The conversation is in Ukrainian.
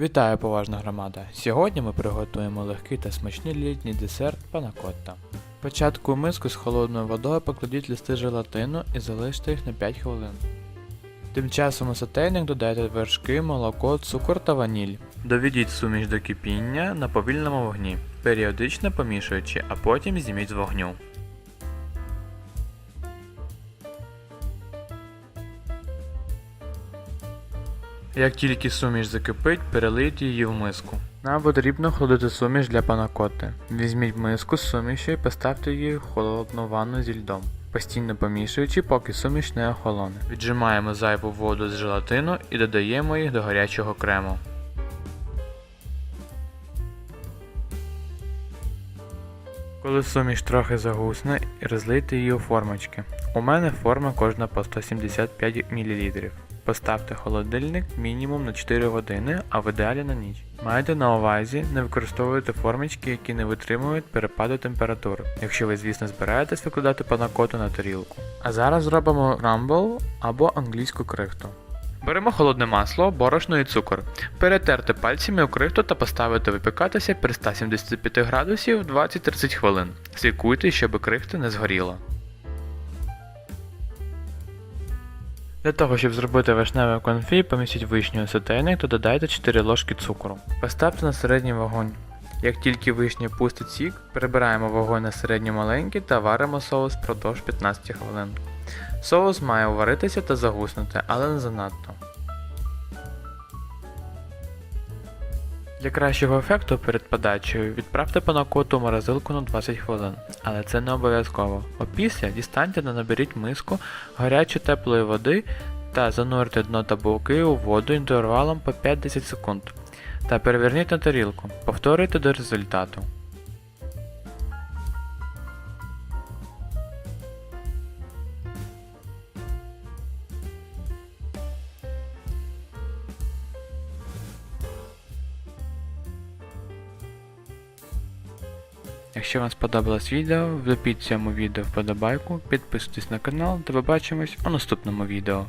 Вітаю, поважна громада! Сьогодні ми приготуємо легкий та смачний літній десерт панакотта. Спочатку у миску з холодною водою покладіть листи желатину і залиште їх на 5 хвилин. Тим часом у сотейник додайте вершки, молоко, цукор та ваніль. Доведіть суміш до кипіння на повільному вогні, періодично помішуючи, а потім зніміть з вогню. Як тільки суміш закипить, перелийте її в миску. Нам потрібно охолодити суміш для панакоти. Візьміть миску з сумішю і поставте її в холодну ванну зі льдом, постійно помішуючи, поки суміш не охолоне. Віджимаємо зайву воду з желатину і додаємо їх до гарячого крему. Коли суміш трохи загусне, розлийте її у формочки. У мене форма кожна по 175 мл. Поставте холодильник мінімум на 4 години, а в ідеалі на ніч. Майте на увазі не використовуйте формочки, які не витримують перепаду температури, якщо ви, звісно, збираєтесь викладати панакоту на тарілку. А зараз зробимо рамбл або англійську крихту. Беремо холодне масло, борошно і цукор. Перетерте пальцями у крихту та поставити випікатися при 175 градусів 20-30 хвилин. Слідкуйте, щоб крихта не згоріла. Для того, щоб зробити вишневий конфі, помістіть вишню у сотейник та додайте 4 ложки цукру. Поставте на середній вогонь. Як тільки вишня пустить сік, перебираємо вогонь на середньо маленький та варимо соус впродовж 15 хвилин. Соус має уваритися та загуснути, але не занадто. Для кращого ефекту перед подачею відправте панакоту в морозилку на 20 хвилин, але це не обов'язково. Опісля дістаньте та наберіть миску гарячої теплої води та занурте дно табулки у воду інтервалом по 5-10 секунд. Та переверніть на тарілку. Повторюйте до результату. Якщо вам сподобалось відео, влепіть цьому відео вподобайку, підписуйтесь на канал та побачимось у наступному відео.